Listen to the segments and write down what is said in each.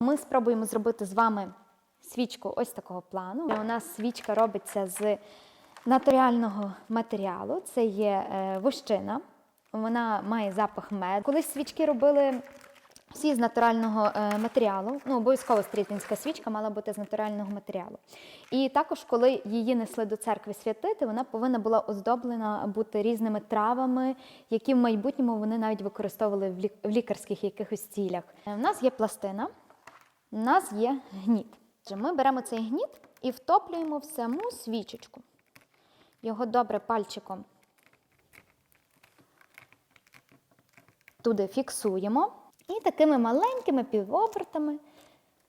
Ми спробуємо зробити з вами свічку ось такого плану. У нас свічка робиться з натурального матеріалу. Це є е, вощина. Вона має запах меду. Колись свічки робили всі з натурального е, матеріалу. Ну, обов'язково стрітинська свічка мала бути з натурального матеріалу. І також, коли її несли до церкви святити, вона повинна була оздоблена бути різними травами, які в майбутньому вони навіть використовували в лікарських якихось цілях. У нас є пластина, у нас є гніт. Ми беремо цей гніт і втоплюємо в саму свічечку. Його добре пальчиком туди фіксуємо. І такими маленькими півобертами,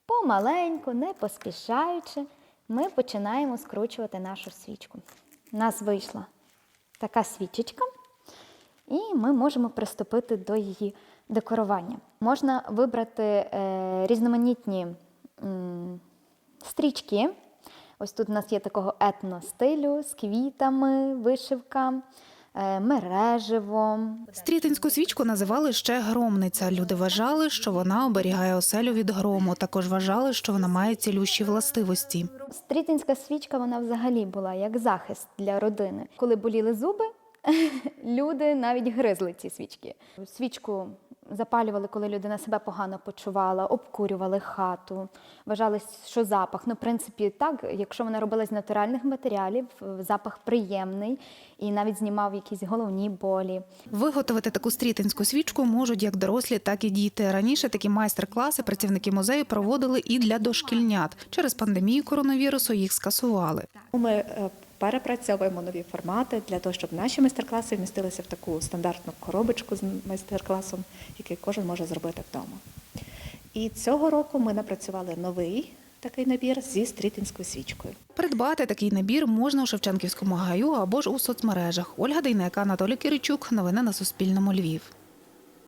помаленьку, не поспішаючи, ми починаємо скручувати нашу свічку. У нас вийшла така свічечка, і ми можемо приступити до її декорування. Можна вибрати е, різноманітні стрічки. Ось тут у нас є такого етно-стилю з квітами, вишивка, е, мереживо, Стрітинську свічку називали ще громниця. Люди вважали, що вона оберігає оселю від грому. Також вважали, що вона має цілющі властивості. Стрітинська свічка вона взагалі була як захист для родини. Коли боліли зуби, люди навіть гризли ці свічки. Свічку запалювали, коли людина себе погано почувала, обкурювали хату. Вважали, що запах. Ну, в принципі, так, якщо вона робилась з натуральних матеріалів, запах приємний і навіть знімав якісь головні болі. Виготовити таку стрітинську свічку можуть як дорослі, так і діти. Раніше такі майстер-класи працівники музею проводили і для дошкільнят. Через пандемію коронавірусу їх скасували. Ми е, перепрацьовуємо нові формати для того, щоб наші майстер-класи вмістилися в таку стандартну коробочку з майстер-класом, який кожен може зробити вдома. І цього року ми напрацювали новий такий набір зі стрітинською свічкою. Придбати такий набір можна у Шевченківському гаю або ж у соцмережах. Ольга Дейнека, Анатолій Киричук. Новини на Суспільному. Львів.